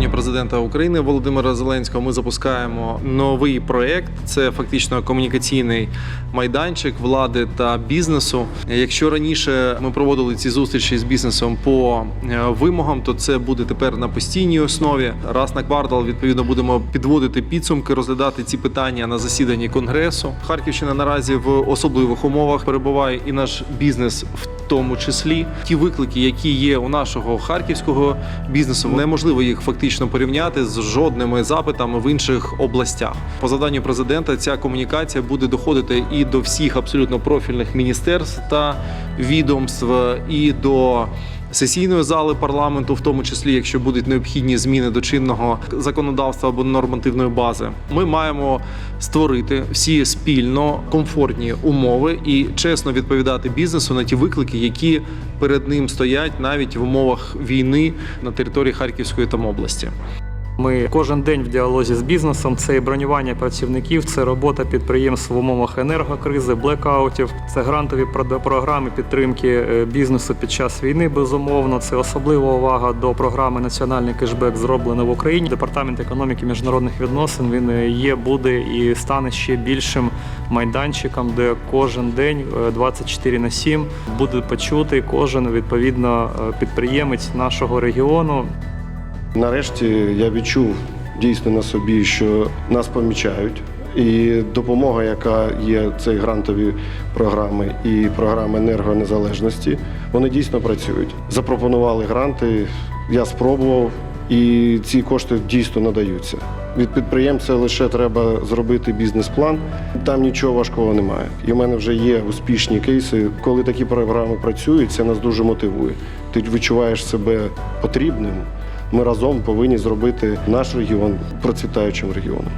президента України Володимира Зеленського ми запускаємо новий проект. Це фактично комунікаційний майданчик влади та бізнесу. Якщо раніше ми проводили ці зустрічі з бізнесом по е, вимогам, то це буде тепер на постійній основі. Раз на квартал відповідно будемо підводити підсумки, розглядати ці питання на засіданні конгресу. Харківщина наразі в особливих умовах перебуває і наш бізнес в тому числі. Ті виклики, які є у нашого харківського бізнесу, неможливо їх фактично порівняти з жодними запитами в інших областях. По заданню президента ця комунікація буде доходити і до всіх абсолютно профільних міністерств та відомств, і до сесійної зали парламенту, в тому числі, якщо будуть необхідні зміни до чинного законодавства або нормативної бази, ми маємо створити всі спільно комфортні умови і чесно відповідати бізнесу на ті виклики, які перед ним стоять навіть в умовах війни на території Харківської там області. Ми кожен день в діалозі з бізнесом. Це і бронювання працівників, це робота підприємств в умовах енергокризи, блекаутів, це грантові програми підтримки е, бізнесу під час війни. Безумовно, це особлива увага до програми Національний кешбек зроблено в Україні. Департамент економіки міжнародних відносин він е, є, буде і стане ще більшим майданчиком, де кожен день е, 24 на 7 буде почути кожен відповідно е, підприємець нашого регіону. Нарешті я відчув дійсно на собі, що нас помічають. І допомога, яка є це грантові програми і програми енергонезалежності, вони дійсно працюють. Запропонували гранти, я спробував, і ці кошти дійсно надаються. Від підприємця лише треба зробити бізнес-план. Там нічого важкого немає. І в мене вже є успішні кейси. Коли такі програми працюють, це нас дуже мотивує. Ти відчуваєш себе потрібним. Ми разом повинні зробити наш регіон процвітаючим регіоном.